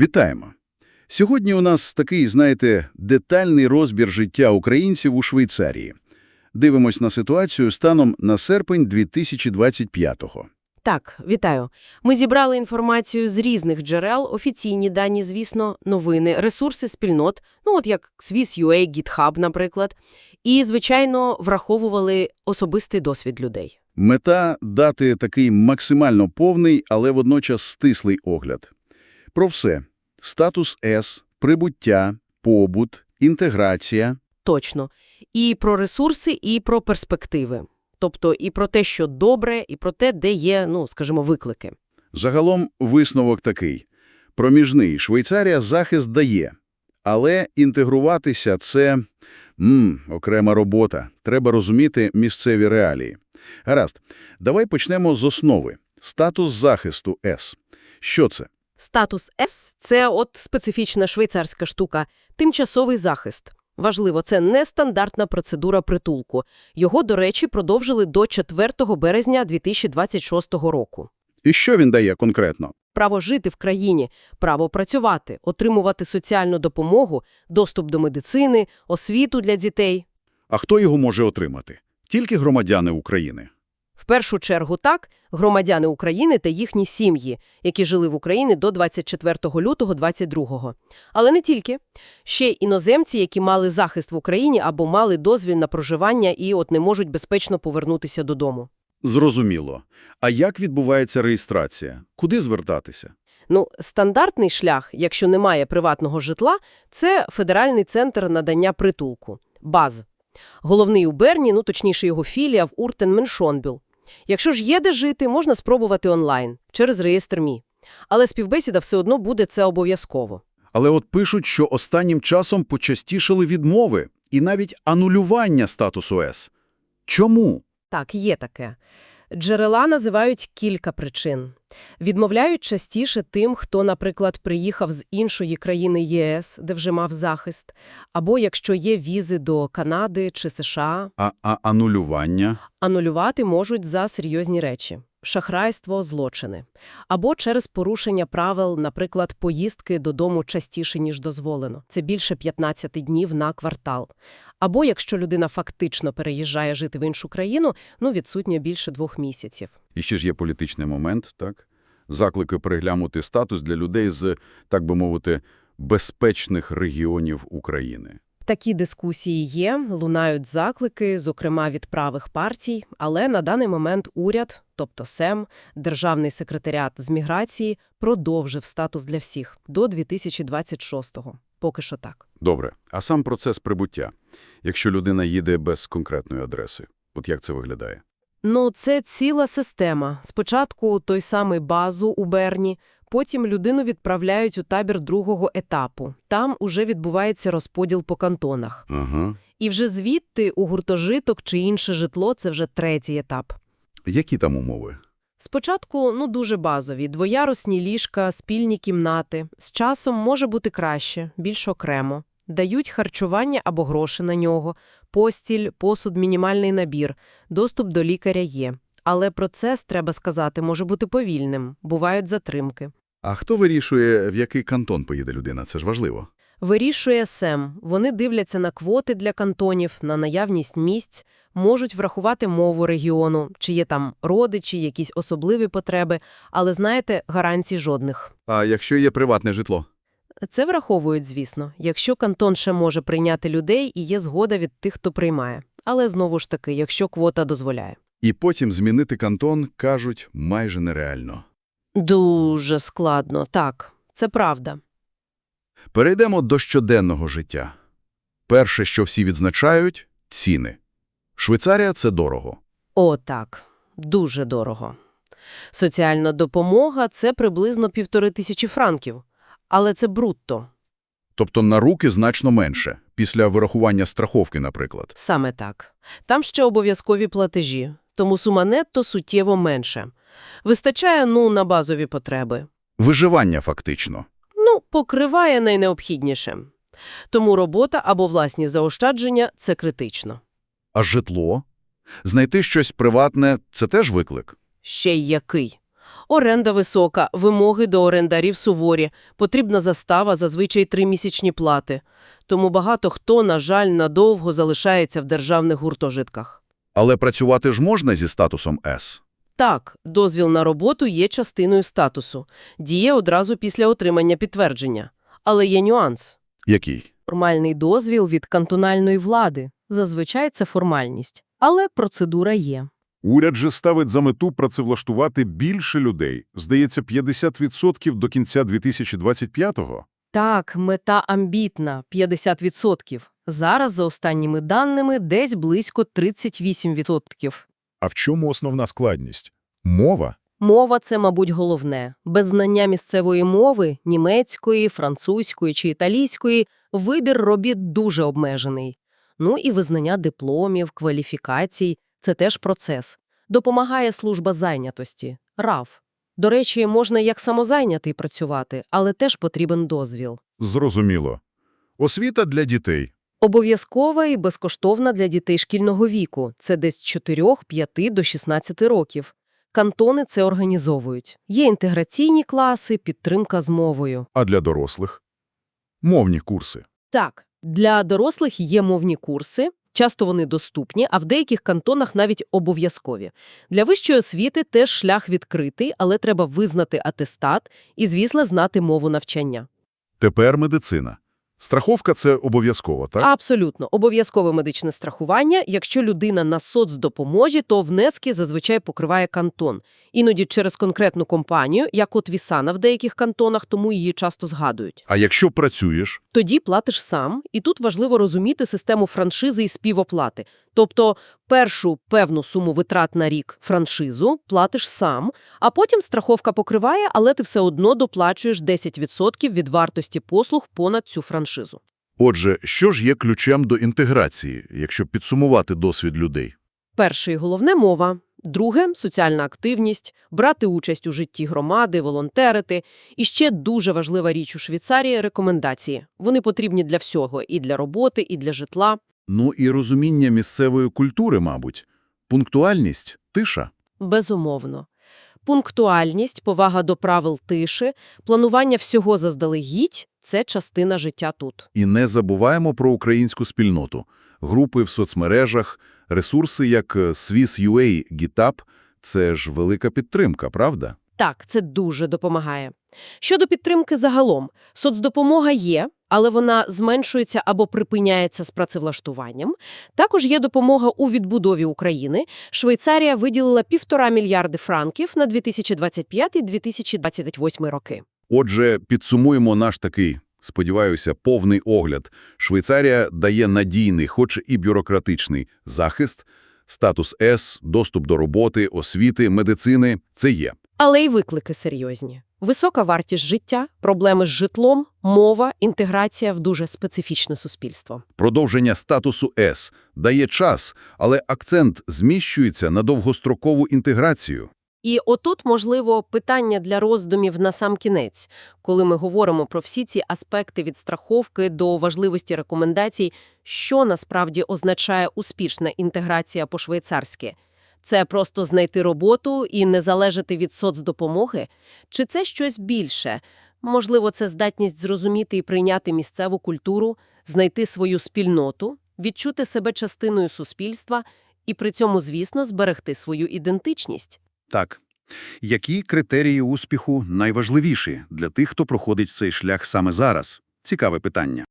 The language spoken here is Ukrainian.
Вітаємо! Сьогодні у нас такий, знаєте, детальний розбір життя українців у Швейцарії. Дивимось на ситуацію станом на серпень 2025-го. Так, вітаю. Ми зібрали інформацію з різних джерел, офіційні дані, звісно, новини, ресурси спільнот, ну от як Swiss.ua, GitHub, наприклад, і, звичайно, враховували особистий досвід людей. Мета – дати такий максимально повний, але водночас стислий огляд. Про все – статус С, прибуття, побут, інтеграція. Точно. І про ресурси, і про перспективи. Тобто і про те, що добре, і про те, де є, ну, скажімо, виклики. Загалом висновок такий. Проміжний. Швейцарія захист дає. Але інтегруватися – це м, окрема робота. Треба розуміти місцеві реалії. Гаразд, давай почнемо з основи. Статус захисту С. Що це? Статус С – це от специфічна швейцарська штука – тимчасовий захист. Важливо, це не стандартна процедура притулку. Його, до речі, продовжили до 4 березня 2026 року. І що він дає конкретно? Право жити в країні, право працювати, отримувати соціальну допомогу, доступ до медицини, освіту для дітей. А хто його може отримати? Тільки громадяни України. В першу чергу так, громадяни України та їхні сім'ї, які жили в Україні до 24 лютого 22-го. Але не тільки. Ще іноземці, які мали захист в Україні або мали дозвіл на проживання і от не можуть безпечно повернутися додому. Зрозуміло. А як відбувається реєстрація? Куди звертатися? Ну, стандартний шлях, якщо немає приватного житла, це Федеральний центр надання притулку – БАЗ. Головний у Берні, ну точніше його філія в Уртен-Меншонбюл. Якщо ж є де жити, можна спробувати онлайн, через реєстр МІ. Але співбесіда все одно буде це обов'язково. Але от пишуть, що останнім часом почастішали відмови і навіть анулювання статусу С. Чому? Так, є таке. Джерела називають кілька причин. Відмовляють частіше тим, хто, наприклад, приїхав з іншої країни ЄС, де вже мав захист, або якщо є візи до Канади чи США, А, а анулювання? анулювати можуть за серйозні речі – шахрайство, злочини. Або через порушення правил, наприклад, поїздки додому частіше, ніж дозволено. Це більше 15 днів на квартал. Або якщо людина фактично переїжджає жити в іншу країну, ну, відсутньо більше двох місяців. І ще ж є політичний момент, так? Заклики переглянути статус для людей з, так би мовити, безпечних регіонів України. Такі дискусії є, лунають заклики, зокрема від правих партій, але на даний момент уряд, тобто СЕМ, Державний секретаріат з міграції, продовжив статус для всіх до 2026-го. Поки що так. Добре. А сам процес прибуття? Якщо людина їде без конкретної адреси, от як це виглядає? Ну, це ціла система. Спочатку той самий базу у Берні, потім людину відправляють у табір другого етапу. Там уже відбувається розподіл по кантонах. Ага. І вже звідти у гуртожиток чи інше житло – це вже третій етап. Які там умови? Спочатку, ну, дуже базові. Двоярусні ліжка, спільні кімнати. З часом може бути краще, більш окремо. Дають харчування або гроші на нього, постіль, посуд, мінімальний набір, доступ до лікаря є. Але процес, треба сказати, може бути повільним, бувають затримки. А хто вирішує, в який кантон поїде людина? Це ж важливо. Вирішує СЕМ. Вони дивляться на квоти для кантонів, на наявність місць, можуть врахувати мову регіону, чи є там родичі, якісь особливі потреби, але, знаєте, гарантій жодних. А якщо є приватне житло? Це враховують, звісно, якщо кантон ще може прийняти людей і є згода від тих, хто приймає. Але знову ж таки, якщо квота дозволяє. І потім змінити кантон, кажуть, майже нереально. Дуже складно, так, це правда. Перейдемо до щоденного життя. Перше, що всі відзначають – ціни. Швейцарія – це дорого. О, так, дуже дорого. Соціальна допомога – це приблизно півтори тисячі франків. Але це брутто. Тобто на руки значно менше, після вирахування страховки, наприклад. Саме так. Там ще обов'язкові платежі, тому сума нетто суттєво менше. Вистачає, ну, на базові потреби. Виживання фактично. Ну, покриває найнеобхідніше. Тому робота або власні заощадження – це критично. А житло? Знайти щось приватне – це теж виклик. Ще й який. Оренда висока, вимоги до орендарів суворі, потрібна застава, зазвичай тримісячні плати. Тому багато хто, на жаль, надовго залишається в державних гуртожитках. Але працювати ж можна зі статусом С? Так, дозвіл на роботу є частиною статусу. Діє одразу після отримання підтвердження. Але є нюанс. Який? Формальний дозвіл від кантональної влади. Зазвичай це формальність. Але процедура є. Уряд же ставить за мету працевлаштувати більше людей. Здається, 50% до кінця 2025-го. Так, мета амбітна – 50%. Зараз, за останніми даними, десь близько 38%. А в чому основна складність? Мова? Мова – це, мабуть, головне. Без знання місцевої мови – німецької, французької чи італійської – вибір робіт дуже обмежений. Ну і визнання дипломів, кваліфікацій – це теж процес. Допомагає служба зайнятості – РАВ. До речі, можна як самозайнятий працювати, але теж потрібен дозвіл. Зрозуміло. Освіта для дітей. Обов'язкова і безкоштовна для дітей шкільного віку – це десь з 4-5 до 16 років. Кантони це організовують. Є інтеграційні класи, підтримка з мовою. А для дорослих? Мовні курси. Так, для дорослих є мовні курси, часто вони доступні, а в деяких кантонах навіть обов'язкові. Для вищої освіти теж шлях відкритий, але треба визнати атестат і, звісно, знати мову навчання. Тепер медицина. Страховка – це обов'язково, так? Абсолютно. Обов'язкове медичне страхування. Якщо людина на соцдопоможі, то внески зазвичай покриває кантон. Іноді через конкретну компанію, як от Вісана в деяких кантонах, тому її часто згадують. А якщо працюєш? Тоді платиш сам, і тут важливо розуміти систему франшизи і співоплати. Тобто першу певну суму витрат на рік франшизу платиш сам, а потім страховка покриває, але ти все одно доплачуєш 10% від вартості послуг понад цю франшизу. Отже, що ж є ключем до інтеграції, якщо підсумувати досвід людей? Перше і головне – мова. Друге – соціальна активність, брати участь у житті громади, волонтерити. І ще дуже важлива річ у Швейцарії – рекомендації. Вони потрібні для всього – і для роботи, і для житла. Ну і розуміння місцевої культури, мабуть. Пунктуальність, тиша. Безумовно. Пунктуальність, повага до правил тиші, планування всього заздалегідь – це частина життя тут. І не забуваємо про українську спільноту. Групи в соцмережах, ресурси як е, Swiss.ua, GitHub – це ж велика підтримка, правда? Так, це дуже допомагає. Щодо підтримки загалом, соцдопомога є, але вона зменшується або припиняється з працевлаштуванням. Також є допомога у відбудові України. Швейцарія виділила півтора мільярди франків на 2025-2028 роки. Отже, підсумуємо наш такий, сподіваюся, повний огляд. Швейцарія дає надійний, хоч і бюрократичний, захист, статус С, доступ до роботи, освіти, медицини – це є. Але й виклики серйозні. Висока вартість життя, проблеми з житлом, мова, інтеграція в дуже специфічне суспільство. Продовження статусу С дає час, але акцент зміщується на довгострокову інтеграцію. І отут, можливо, питання для роздумів на сам кінець, коли ми говоримо про всі ці аспекти від страховки до важливості рекомендацій, що насправді означає успішна інтеграція по-швейцарськи. Це просто знайти роботу і не залежати від соцдопомоги? Чи це щось більше? Можливо, це здатність зрозуміти і прийняти місцеву культуру, знайти свою спільноту, відчути себе частиною суспільства і при цьому, звісно, зберегти свою ідентичність. Так. Які критерії успіху найважливіші для тих, хто проходить цей шлях саме зараз? Цікаве питання.